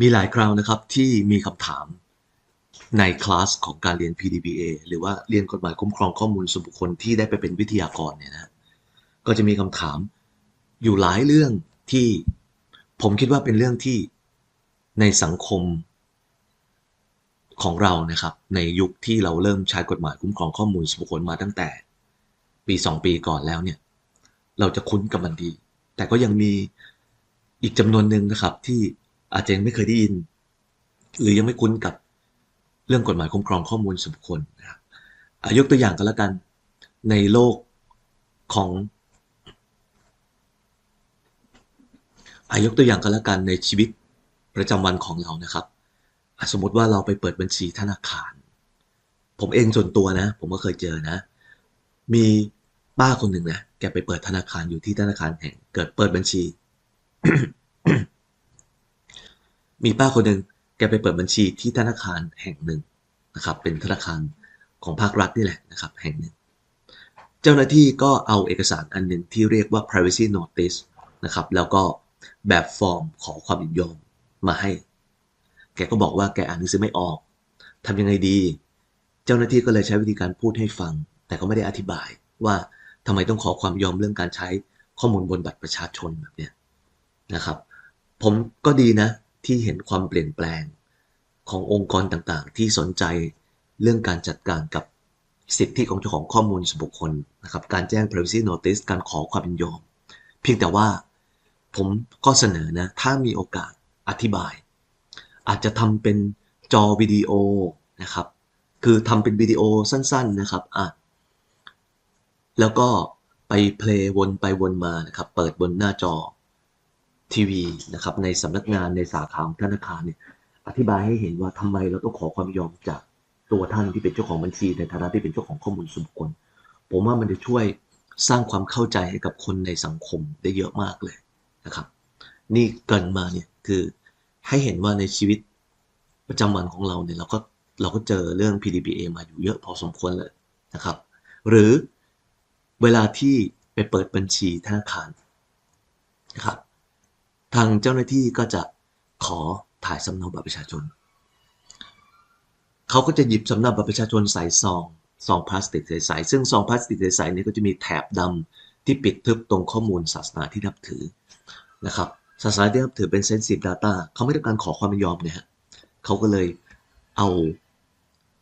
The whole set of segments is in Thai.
มีหลายคราวนะครับที่มีคำถามในคลาสของการเรียน PDPA หรือว่าเรียนกฎหมายคุ้มครองข้อมูลส่วนบุคคลที่ได้ไปเป็นวิทยากรเนี่ยนะก็จะมีคำถามอยู่หลายเรื่องที่ผมคิดว่าเป็นเรื่องที่ในสังคมของเรานะครับ ในยุคที่เราเริ่มใช้กฎหมายคุ้มครองข้อมูลส่วนบุคคลมาตั้งแต่ ปีสองปีก่อนแล้วเนี่ย เราจะคุ้นกับมันดี แต่ก็ยังมีอีกจำนวนหนึ่งนะครับที่ อาจจะยังไม่เคยได้ยิน หรือยังไม่คุ้นกับเรื่องกฎหมายคุ้มครองข้อมูลส่วนบุคคลนะครับอะยกตัวอย่างกันแล้วกัน ในโลกของอายกตัวอย่างกันแล้วกันในชีวิตประจำวันของเรานะครับ สมมติว่าเราไปเปิดบัญชีธนาคาร ผมเองส่วนตัวนะ ผมก็เคยเจอนะ มีป้าคนหนึ่งนะ แกไปเปิดธนาคารอยู่ที่ธนาคารแห่ง เกิดเปิดบัญชี มีป้าคนหนึ่งแกไปเปิดบัญชีที่ธนาคารแห่งหนึ่งนะครับ เป็นธนาคารของภาครัฐนี่แหละนะครับแห่งหนึ่ง เจ้าหน้าที่ก็เอาเอกสารอันหนึ่งที่เรียกว่า privacy notice นะครับ แล้วก็แบบฟอร์มขอความยินยอมมาให้ แกก็บอกว่าแกอ่านหนังสือไม่ออกทำยังไงดี เจ้าหน้าที่ก็เลยใช้วิธีการพูดให้ฟัง แต่ก็ไม่ได้อธิบายว่าทำไมต้องขอความยอมเรื่องการใช้ข้อมูลบนบัตรประชาชนแบบเนี้ยนะครับ ผมก็ดีนะ ที่เห็นความเปลี่ยนแปลงขององค์กรต่างๆ ที่สนใจเรื่องการจัดการกับสิทธิของเจ้าของข้อมูลส่วนบุคคลนะครับ การแจ้ง privacy notice การขอความยินยอม เพียงแต่ว่าผมก็เสนอนะ ถ้ามีโอกาสอธิบาย อาจจะทำเป็นจอวิดีโอนะครับ คือทำเป็นวิดีโอสั้น ๆนะครับอะแล้วก็ไปเพลย์วนไปวนมานะครับ เปิดบนหน้าจอ ทีวีนะครับในสำนักงานในสาขาของธนาคารเนี่ยอธิบายให้เห็นว่าทำไมเราต้องขอความยอมจากตัวท่านที่เป็นเจ้าของบัญชี ในฐานะที่เป็นเจ้าของข้อมูลส่วนบุคคลผมว่ามันจะช่วยสร้างความเข้าใจให้กับคนในสังคมได้เยอะมากเลยนะครับ นี่เกินมาเนี่ยคือให้เห็นว่าในชีวิตประจำวันของเราเนี่ยเราก็เราก็เจอเรื่อง PDPA มาอยู่เยอะพอสมควรเลยนะครับ หรือเวลาที่ไปเปิดบัญชีธนาคารนะครับ ทางเจ้าหน้าที่ก็จะขอถ่ายสำเนาบัตรประชาชน เขาก็จะหยิบสำเนาบัตรประชาชนใส่ซองซองพลาสติกใสๆซึ่งซองพลาสติกใสๆนี้ก็จะมีแถบดำที่ปิดทึบตรงข้อมูลศาสนาที่นับถือนะครับศาสนาที่นับถือเป็น sensitive data เขาไม่ต้องการขอความยินยอมเนี่ยฮะเขาก็เลยเอา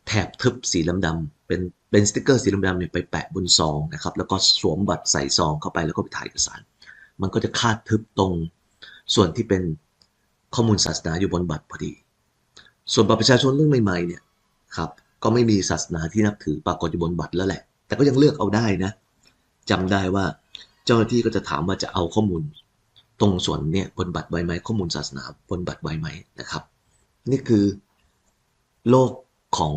แถบทึบสีดำๆเป็นเป็นสติกเกอร์สีดำๆเนี่ยไปแปะบนซองนะครับแล้วก็สวมบัตรใส่ซองเข้าไปแล้วก็ไปถ่ายเอกสาร มันก็จะคาดทึบตรง ส่วนที่เป็นข้อมูลศาสนาอยู่บนบัตรพอดี ส่วนบัตรประชาชนเรื่องใหม่ๆเนี่ยครับก็ไม่มีศาสนาที่นับถือปรากฏอยู่บนบัตรแล้วแหละ แต่ก็ยังเลือกเอาได้นะจำได้ว่าเจ้าหน้าที่ก็จะถามว่าจะเอาข้อมูล ตรงส่วนเนี่ยบนบัตรใบไหมข้อมูลศาสนาบนบัตรใบไหมนะครับ นี่คือ โลกของ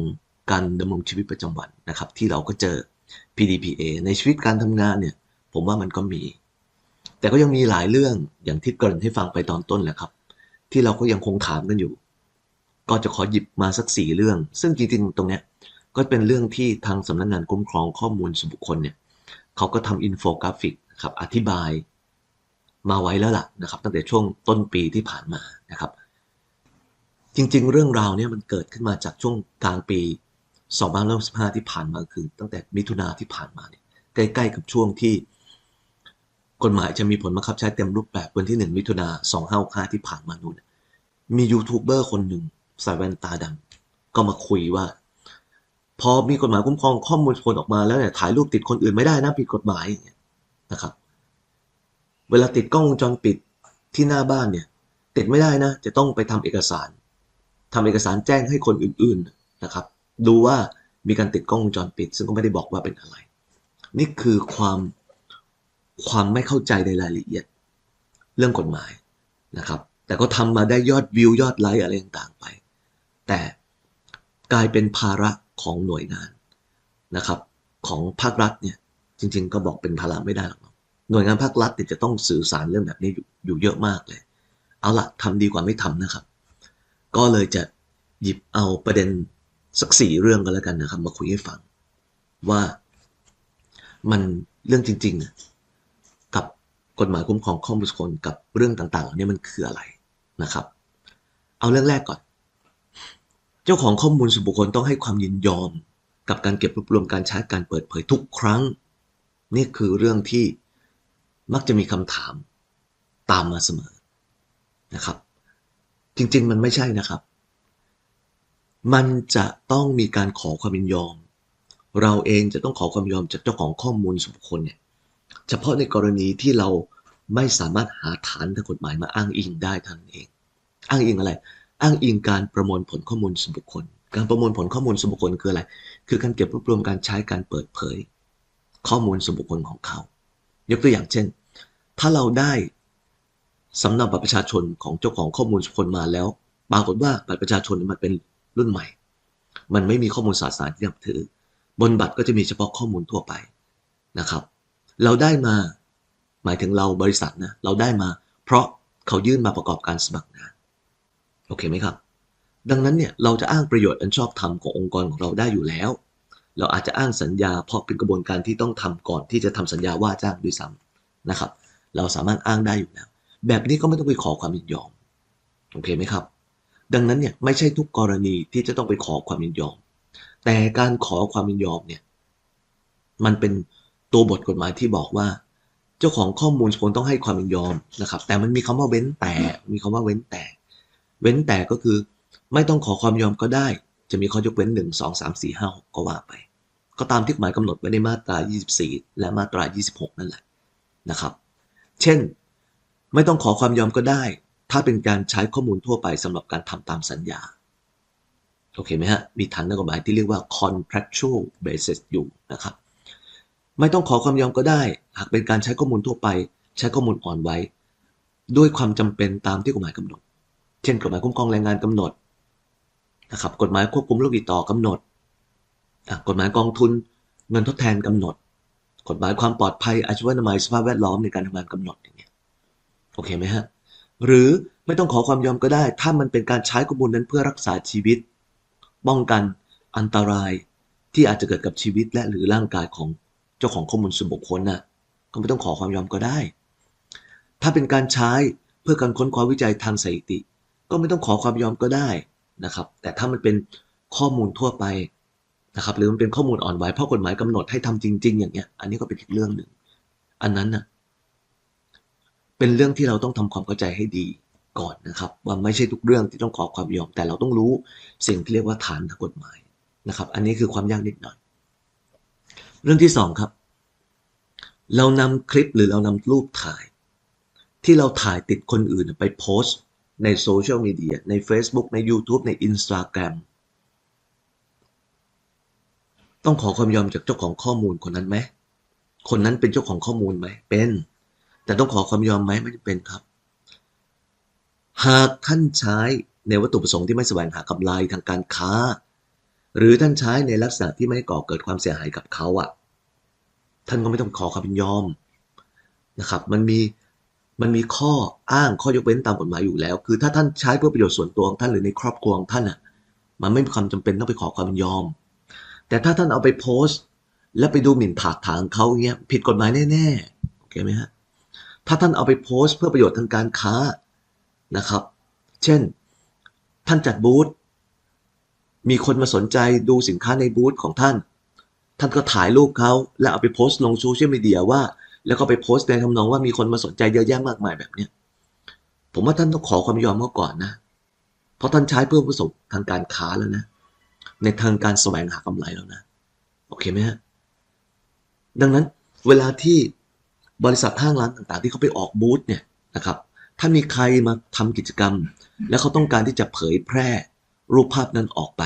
การดำรงชีวิตประจำวันนะครับ ที่เราก็เจอ PDPA ในชีวิตการทำงานเนี่ย ผมว่ามันก็มี แต่ก็ยังมีหลายเรื่องอย่างที่เกริ่นให้ฟังไปตอนต้นแหละครับ ที่เราก็ยังคงถามกันอยู่ ก็จะขอหยิบมาสักสี่เรื่อง ซึ่งจริงๆตรงเนี้ยก็เป็นเรื่องที่ทางสำนักงงานคุ้มครองข้อมูลส่วนบุคคลเนี่ยเขาก็ทำอินโฟกราฟิกครับอธิบาย มาไว้แล้วล่ะนะครับ ตั้งแต่ช่วงต้นปีที่ผ่านมานะครับ จริงๆ เรื่องราวเนี่ยมันเกิดขึ้นมาจากช่วงกลางปี2015ที่ผ่านมาคือ ตั้งแต่มิถุนาที่ผ่านมาเนี่ยใกล้ๆกับช่วงที่ กฎหมายจะมีผลบังคับใช้เต็มรูปแบบวันที่ 1 มิถุนา2565ที่ผ่านมานู่นมียูทูบเบอร์คนหนึ่งใส่แว่นตาดำก็มาคุยว่า พอมีกฎหมายคุ้มครองข้อมูลคนออกมาแล้วเนี่ยถ่ายรูปติดคนอื่นไม่ได้นะผิดกฎหมายนะครับ เวลาติดกล้องวงจรปิดที่หน้าบ้านเนี่ย ติดไม่ได้นะ จะต้องไปทำเอกสารทำเอกสารแจ้งให้คนอื่นๆนะครับ ดูว่ามีการติดกล้องวงจรปิด ซึ่งก็ไม่ได้บอกว่าเป็นอะไร นี่คือความ ความไม่เข้าใจในรายละเอียด เรื่องกฎหมายนะครับ แต่ก็ทำมาได้ยอดวิวยอดไลค์อะไรต่างๆไป แต่กลายเป็นภาระของหน่วยงานนะครับ ของภาครัฐเนี่ยจริง ๆ ก็บอกเป็นภาระไม่ได้หรอกหน่วยงานภาครัฐเนี่ยจะต้องสื่อสารเรื่องแบบนี้อยู่ยเยอะมากเลย เอาละทำดีกว่าไม่ทำนะครับ ก็เลยจะหยิบเอาประเด็นสักสี่เรื่องกันแล้วกันนะครับ มาคุยให้ฟังว่ามันเรื่องจริงๆ กฎหมายคุ้มครองข้อมูลส่วนกับเรื่องต่างๆเหล่านี้มันคืออะไรนะครับ เอาเรื่องแรกก่อน เจ้าของข้อมูลส่วนบุคคลต้องให้ความยินยอม กับการเก็บรวบรวมการใช้การเปิดเผยทุกครั้ง นี่คือเรื่องที่มักจะมีคำถามตามมาเสมอนะครับ จริงๆมันไม่ใช่นะครับ มันจะต้องมีการขอความยินยอม เราเองจะต้องขอความยินยอมจากเจ้าของข้อมูลส่วนบุคคลเนี่ย เฉพาะในกรณีที่เราไม่สามารถหาฐานทางกฎหมายมาอ้างอิงได้เท่านั้นเอง อ้างอิงอะไร อ้างอิงการประมวลผลข้อมูลส่วนบุคคล การประมวลผลข้อมูลส่วนบุคคลคืออะไร คือการเก็บรวบรวมการใช้การเปิดเผย ข้อมูลส่วนบุคคลของเขา ยกตัวอย่างเช่น ถ้าเราได้สำเนาบัตรประชาชนของเจ้าของข้อมูลส่วนบุคคลมาแล้ว ปรากฏว่าบัตรประชาชนมันเป็นรุ่นใหม่ มันไม่มีข้อมูลสารสารที่นับถือ บนบัตรก็จะมีเฉพาะข้อมูลทั่วไปนะครับ เราได้มา หมายถึงเราบริษัทนะเราได้มา เพราะเขายื่นมาประกอบการสมัครงานโอเคไหมครับ ดังนั้นเนี่ยเราจะอ้างประโยชน์อันชอบธรรมขององค์กรของเราได้อยู่แล้ว เราอาจจะอ้างสัญญาเพราะเป็นกระบวนการที่ต้องทำก่อนที่จะทำสัญญาว่าจ้างด้วยซ้ำนะครับ เราสามารถอ้างได้อยู่แล้ว แบบนี้ก็ไม่ต้องไปขอความยินยอมโอเคไหมครับดังนั้นเนี่ยไม่ใช่ทุกกรณีที่จะต้องไปขอความยินยอม แต่การขอความยินยอมเนี่ยมันเป็น ตัวบทกฎหมายที่บอกว่า เจ้าของข้อมูลควรต้องให้ความยินยอมนะครับ แต่มันมีคำว่าเว้นแต่ มีคำว่าเว้นแต่ เว้นแต่ก็คือ ไม่ต้องขอความยอมก็ได้ จะมีข้อยกเว้นหนึ่งสองสามสี่ห้าก็ว่าไป ก็ตามที่กฎหมายกำหนดไว้ในมาตรา 24 และมาตรา 26 นั่นแหละนะครับ เช่น ไม่ต้องขอความยอมก็ได้ ถ้าเป็นการใช้ข้อมูลทั่วไปสำหรับการทำตามสัญญาโอเคไหมฮะ มีฐานกฎหมายที่เรียกว่า contractual basis อยู่นะครับ ไม่ต้องขอความยอมก็ได้ หากเป็นการใช้ข้อมูลทั่วไป ใช้ข้อมูลอ่อนไว้ ด้วยความจำเป็นตามที่กฎหมายกำหนด เช่น กฎหมายคุ้มครองแรงงานกำหนดนะครับกฎหมายควบคุมโรคติดต่อกำหนดกฎหมายกองทุนเงินทดแทนกำหนด กฎหมายความปลอดภัยอาชีวนามัยสภาพแวดล้อมในการทำงานกำหนดอย่างเงี้ยโอเคไหมฮะหรือไม่ต้องขอความยอมก็ได้ ถ้ามันเป็นการใช้ข้อมูลนั้นเพื่อรักษาชีวิต ป้องกันอันตรายที่อาจจะเกิดกับชีวิตและหรือร่างกายของ เจ้าของข้อมูลส่วนบุคคลน่ะก็ไม่ต้องขอความยอมก็ได้ ถ้าเป็นการใช้เพื่อการค้นคว้าวิจัยทางสถิติ ก็ไม่ต้องขอความยอมก็ได้นะครับ แต่ถ้ามันเป็นข้อมูลทั่วไปนะครับหรือมันเป็นข้อมูลอ่อนไหวเพราะกฎหมายกำหนดให้ทำจริง ๆ อย่างเงี้ย อันนี้ก็เป็นอีกเรื่องหนึ่ง อันนั้นน่ะเป็นเรื่องที่เราต้องทำความเข้าใจให้ดีก่อนนะครับ ว่าไม่ใช่ทุกเรื่องที่ต้องขอความยอมแต่เราต้องรู้สิ่งที่เรียกว่าฐานทางกฎหมายนะครับ อันนี้คือความยากนิดหน่อย เรื่องที่สองครับ เรานำคลิปหรือเรานำรูปถ่าย ที่เราถ่ายติดคนอื่นไปโพสต์ในโซเชียลมีเดียใน Facebook ใน YouTube ใน Instagram ต้องขอความยอมจากเจ้าของข้อมูลคนนั้นไหม คนนั้นเป็นเจ้าของข้อมูลไหม เป็น แต่ต้องขอความยอมไหมไม่เป็นครับ หากท่านใช้ในวัตถุประสงค์ที่ไม่แสวงหากำไรทางการค้า หรือท่านใช้ในลักษณะที่ไม่ก่อเกิดความเสียหายกับเขาอะ ท่านก็ไม่ต้องขอความยินยอมนะครับ มันมีมันมีข้ออ้างข้อยกเว้นตามกฎหมายอยู่แล้ว คือถ้าท่านใช้เพื่อประโยชน์ส่วนตัวของท่านหรือในครอบครัวของท่านอะ มันไม่มีความจำเป็นต้องไปขอความยินยอม แต่ถ้าท่านเอาไปโพสต์ แล้วไปดูหมิ่นถากถางเขาเงี้ยผิดกฎหมายแน่ๆโอเคไหมฮะถ้าท่านเอาไปโพสต์เพื่อประโยชน์ทางการค้านะครับ เช่น ท่านจัดบูธมีคนมาสนใจดูสินค้าในบูธของท่าน ท่านก็ถ่ายรูปเขาแล้วเอาไปโพสต์ลงโซเชียลมีเดียว่า แล้วก็ไปโพสต์ในทำนองว่ามีคนมาสนใจเยอะแยะมากมายแบบเนี้ยผมว่าท่านต้องขอความยอมเขาก่อนนะ เพราะท่านใช้เพื่อประสบทางการค้าแล้วนะ ในทางการแสวงหากำไรแล้วนะ โอเคไหมฮะ ดังนั้นเวลาที่บริษัทห้างร้านต่างๆ ที่เขาไปออกบูธเนี่ยนะครับ ถ้ามีใครมาทำกิจกรรม แล้วเขาต้องการที่จะเผยแพร่รูปภาพนั้นออกไป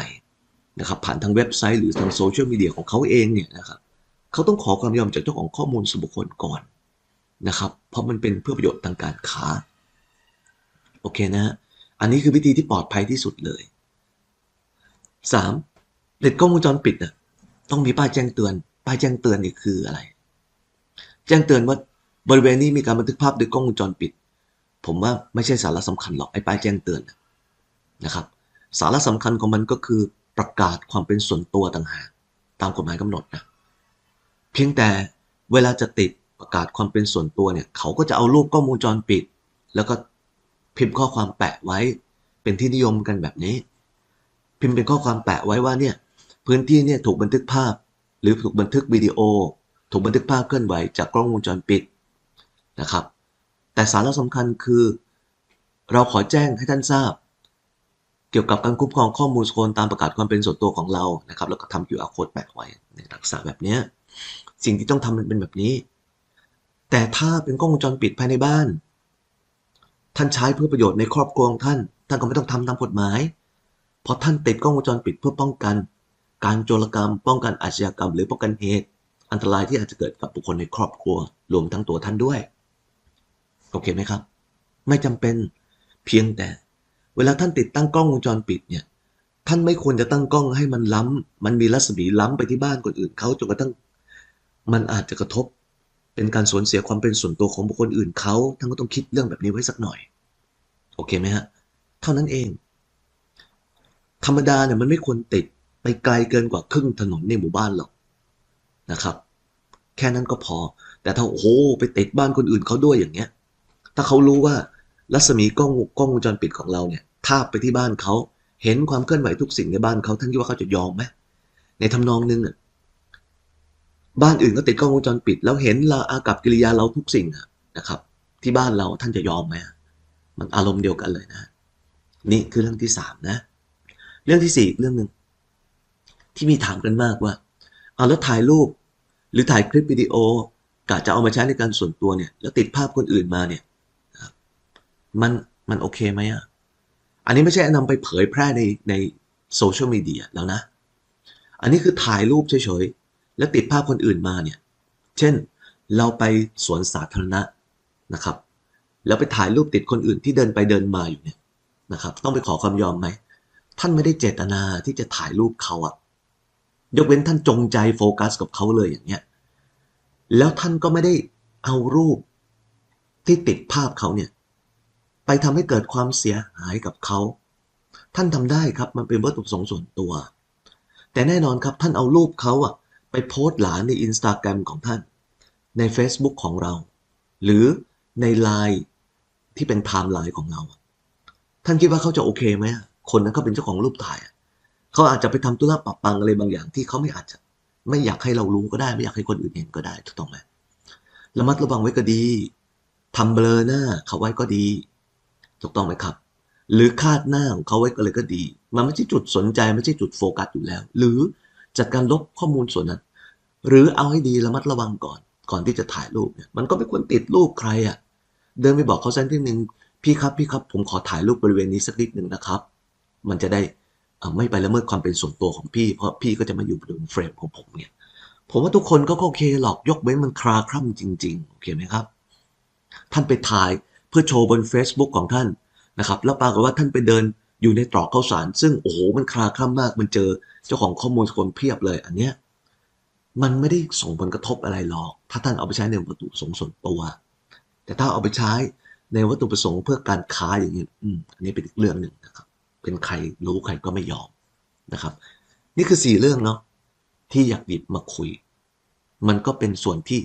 นะครับผ่านทางเว็บไซต์หรือทางโซเชียลมีเดียของเขาเองเนี่ยนะครับเขาต้องขอความยอมจากเจ้าของข้อมูลส่วนบุคคลก่อนนะครับ เพราะมันเป็นเพื่อประโยชน์ทางการค้าโอเคนะฮะอันนี้คือวิธีที่ปลอดภัยที่สุดเลย 3. ติดกล้องวงจรปิดน่ะต้องมีป้ายแจ้งเตือน ป้ายแจ้งเตือนนี่คืออะไร แจ้งเตือนว่าบริเวณนี้มีการบันทึกภาพด้วยกล้องวงจรปิด ผมว่าไม่ใช่สาระสำคัญหรอกไอ้ป้ายแจ้งเตือนนะครับ สาระสำคัญของมันก็คือ ประกาศความเป็นส่วนตัวต่างหากตามกฎหมายกำหนดนะเพียงแต่เวลาจะติดประกาศความเป็นส่วนตัวเนี่ยเขาก็จะเอารูปกล้องวงจรปิด แล้วก็พิมพ์ข้อความแปะไว้ เป็นที่นิยมกันแบบนี้ พิมพ์เป็นข้อความแปะไว้ว่าเนี่ยพื้นที่เนี่ยถูกบันทึกภาพ หรือถูกบันทึกวิดีโอ ถูกบันทึกภาพเคลื่อนไหวจากกล้องวงจรปิดนะครับ แต่สาระสำคัญคือ เราขอแจ้งให้ท่านทราบ เกี่ยวกับการคุ้มครองข้อมูลส่วนตามประกาศความเป็นส่วนตัวของเรานะครับแล้วก็ทำ QR code แปะไว้ในลักษณะแบบเนี้ยสิ่งที่ต้องทำมันเป็นแบบนี้ แต่ถ้าเป็นกล้องวงจรปิดภายในบ้าน ท่านใช้เพื่อประโยชน์ในครอบครัวของท่าน ท่านก็ไม่ต้องทำตามกฎหมาย เพราะท่านติดกล้องวงจรปิดเพื่อป้องกัน การโจรกรรม ป้องกันอาชญากรรม หรือป้องกันเหตุ อันตรายที่อาจจะเกิดกับบุคคลในครอบครัว รวมทั้งตัวท่านด้วย โอเคไหมครับ ไม่จำเป็นเพียงแต่ เวลาท่านติดตั้งกล้องวงจรปิดเนี่ย ท่านไม่ควรจะตั้งกล้องให้มันล้ำมันมีรัศมีล้ำไปที่บ้านคนอื่นเขาจนกระทั่งมันอาจจะกระทบ เป็นการสูญเสียความเป็นส่วนตัวของบุคคลอื่นเขาท่านก็ต้องคิดเรื่องแบบนี้ไว้สักหน่อย โอเคไหมฮะ เท่านั้นเอง ธรรมดาเนี่ยมันไม่ควรติดไปไกลเกินกว่าครึ่งถนนในหมู่บ้านหรอกนะครับ แค่นั้นก็พอ แต่ถ้าโอ้โหไปติดบ้านคนอื่นเขาด้วยอย่างเงี้ย ถ้าเขารู้ว่า รัศมีกล้องกล้องวงจรปิดของเราเนี่ยทาบไปที่บ้านเขาเห็นความเคลื่อนไหวทุกสิ่งในบ้านเขาท่านคิดว่าเขาจะยอมไหมในทำนองนึงอะบ้านอื่นก็ติดกล้องวงจรปิด แล้วเห็นเราอากับกิริยาเราทุกสิ่งนะครับ ที่บ้านเราท่านจะยอมไหมมันอารมณ์เดียวกันเลยนะนี่คือเรื่องที่สามนะ เรื่องที่สี่เรื่องหนึ่งที่มีถามกันมากว่าเอาแล้วถ่ายรูป หรือถ่ายคลิปวิดีโอกะจะเอามาใช้ในการส่วนตัวเนี่ย แล้วติดภาพคนอื่นมาเนี่ย มันมันโอเคไหมอะ อันนี้ไม่ใช่นำไปเผยแพร่ในในโซเชียลมีเดียแล้วนะ อันนี้คือถ่ายรูปเฉยๆ แล้วติดภาพคนอื่นมาเนี่ย เช่นเราไปสวนสาธารณะนะครับ แล้วไปถ่ายรูปติดคนอื่นที่เดินไปเดินมาอยู่เนี่ยนะครับ ต้องไปขอความยอมไหม ท่านไม่ได้เจตนาที่จะถ่ายรูปเขาอะยกเว้นท่านจงใจโฟกัสกับเขาเลยอย่างเงี้ย แล้วท่านก็ไม่ได้เอารูปที่ติดภาพเขาเนี่ย ไปทำให้เกิดความเสียหายกับเขาท่านทำได้ครับมันเป็นวัตถุประสงค์ส่วนตัว แต่แน่นอนครับท่านเอารูปเขาอะไปโพสต์หลานในอินสตาแกรมของท่าน ใน Facebook ของเรา หรือในไลน์ที่เป็นไทม์ไลน์ของเรา ท่านคิดว่าเขาจะโอเคไหมคนนั้นเขาเป็นเจ้าของรูปถ่ายเขาอาจจะไปทำธุระปะปังอะไรบางอย่างที่เขาไม่อาจจะ ไม่อยากให้เรารู้ก็ได้ ไม่อยากให้คนอื่นเห็นก็ได้ถูกต้องไหมระมัดระวังไว้ก็ดีทำเบลอหน้าเขาไว้ก็ดี ถูกต้องไหมครับ หรือคาดหน้าของเขาไว้ก็เลยก็ดี มันไม่ใช่จุดสนใจไม่ใช่จุดโฟกัสอยู่แล้ว หรือจัดการลบข้อมูลส่วนนั้น หรือเอาให้ดีระมัดระวังก่อน ก่อนที่จะถ่ายรูปเนี่ยมันก็ไม่ควรติดรูปใครอะ่ะเดินไปบอกเขาสักทีหนึ่งพี่ครับพี่ครับ ผมขอถ่ายรูปบริเวณนี้สักนิดหนึ่งนะครับ มันจะได้ไม่ไปละเมิดความเป็นส่วนตัวของพี่ เพราะพี่ก็จะมาอยู่บนเฟรมของผมเนี่ยผมว่าทุกคนก็โอเคหรอกยกเว้นมันคลาคล่ำจริง ๆ โอเคไหมครับ ท่านไปถ่าย เพื่อโชว์บน Facebook ของท่านนะครับแล้วปรากฏว่าท่านไปเดินอยู่ในตรอกข้าวสาร ซึ่งโอ้โหมันคลาคล่ำมากมันเจอเจ้าของข้อมูลคนเพียบเลยอันเนี้ยมันไม่ได้ส่งผลกระทบอะไรหรอก ถ้าท่านเอาไปใช้ในวัตถุประสงค์ส่วนตัว แต่ถ้าเอาไปใช้ในวัตถุประสงค์เพื่อการค้าอย่างนี้อืมอันนี้เป็นอีกเรื่องหนึ่งนะครับ เป็นใครรู้ใครก็ไม่ยอมนะครับ นี่คือสี่เรื่องเนาะที่อยากหยิบมาคุย มันก็เป็นส่วนที่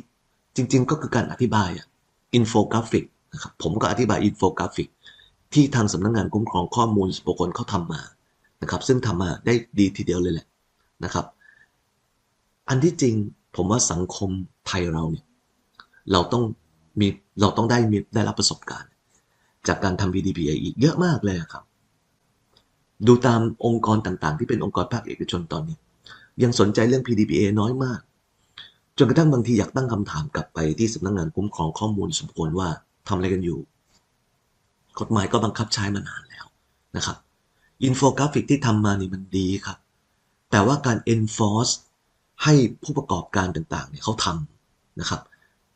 จริง ๆ ก็คือการอธิบายอะอินโฟกราฟิก นะครับผมก็อธิบายอินโฟกราฟิก ที่ทางสำนักงงานคุ้มครองข้อมูลส่วนบุคคลเขาทำมานะครับซึ่งทำมาได้ดีทีเดียวเลยแหละนะครับ อันที่จริงผมว่าสังคมไทยเราเนี่ยเราต้องมีเราต้องได้มีได้รับประสบการณ์ จากการทำ PDPA อีกเยอะมากเลยครับ ดูตามองค์กรต่างๆ ที่เป็นองค์กรภาคเอกชนตอนนี้ ยังสนใจเรื่อง PDPA น้อยมาก จนกระทั่งบางทีอยากตั้งคำถามกลับไปที่สำนักงงานคุ้มครองข้อมูลสมควรว่า ทำอะไรกันอยู่ กฎหมายก็บังคับใช้มานานแล้วนะครับอินโฟกราฟิกที่ทำมานี่มันดีครับ แต่ว่าการ enforce ให้ผู้ประกอบการต่างๆเนี่ยเขาทำนะครับ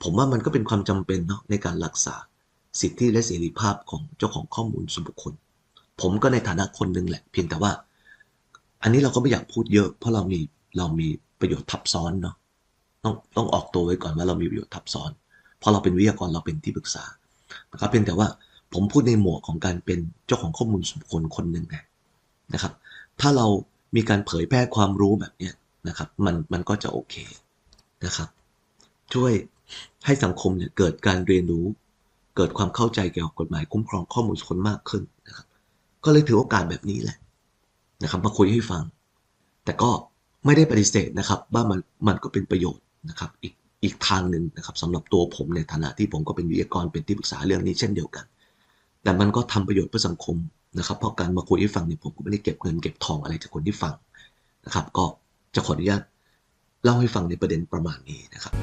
ผมว่ามันก็เป็นความจำเป็นเนาะในการรักษาสิทธิและเสรีภาพของเจ้าของข้อมูลส่วนบุคคล ผมก็ในฐานะคนหนึ่งแหละ เพียงแต่ว่า อันนี้เราก็ไม่อยากพูดเยอะ เพราะเรามีเรามีประโยชน์ทับซ้อนเนาะต้องต้องออกตัวไว้ก่อนว่าเรามีประโยชน์ทับซ้อน ราะเราเป็นวิทยากรเราเป็นที่ปรึกษานะครับเพียงแต่ว่าผมพูดในหมวกของการเป็นเจ้าของข้อมูลส่วนบุคคลคนหนึ่งไงนะครับ ถ้าเรามีการเผยแพร่ความรู้แบบนี้นะครับ มันมันก็จะโอเคนะครับ ช่วยให้สังคมเนี่ยเกิดการเรียนรู้ เกิดความเข้าใจเกี่ยวกับกฎหมายคุ้มครองข้อมูลส่วนคนมากขึ้นนะครับ ก็เลยถือโอกาสแบบนี้แหละนะครับมาคุยให้ฟัง แต่ก็ไม่ได้ปฏิเสธนะครับ ว่ามันมันก็เป็นประโยชน์นะครับ อีก อีกทางหนึ่งนะครับสำหรับตัวผมในฐานะที่ผมก็เป็นวิทยากรเป็นที่ปรึกษาเรื่องนี้เช่นเดียวกัน แต่มันก็ทำประโยชน์เพื่อสังคมนะครับเพราะการมาคุยให้ฟังเนี่ยผมก็ไม่ได้เก็บเงินเก็บทองอะไรจากคนที่ฟังนะครับ ก็จะขออนุญาตเล่าให้ฟังในประเด็นประมาณนี้นะครับ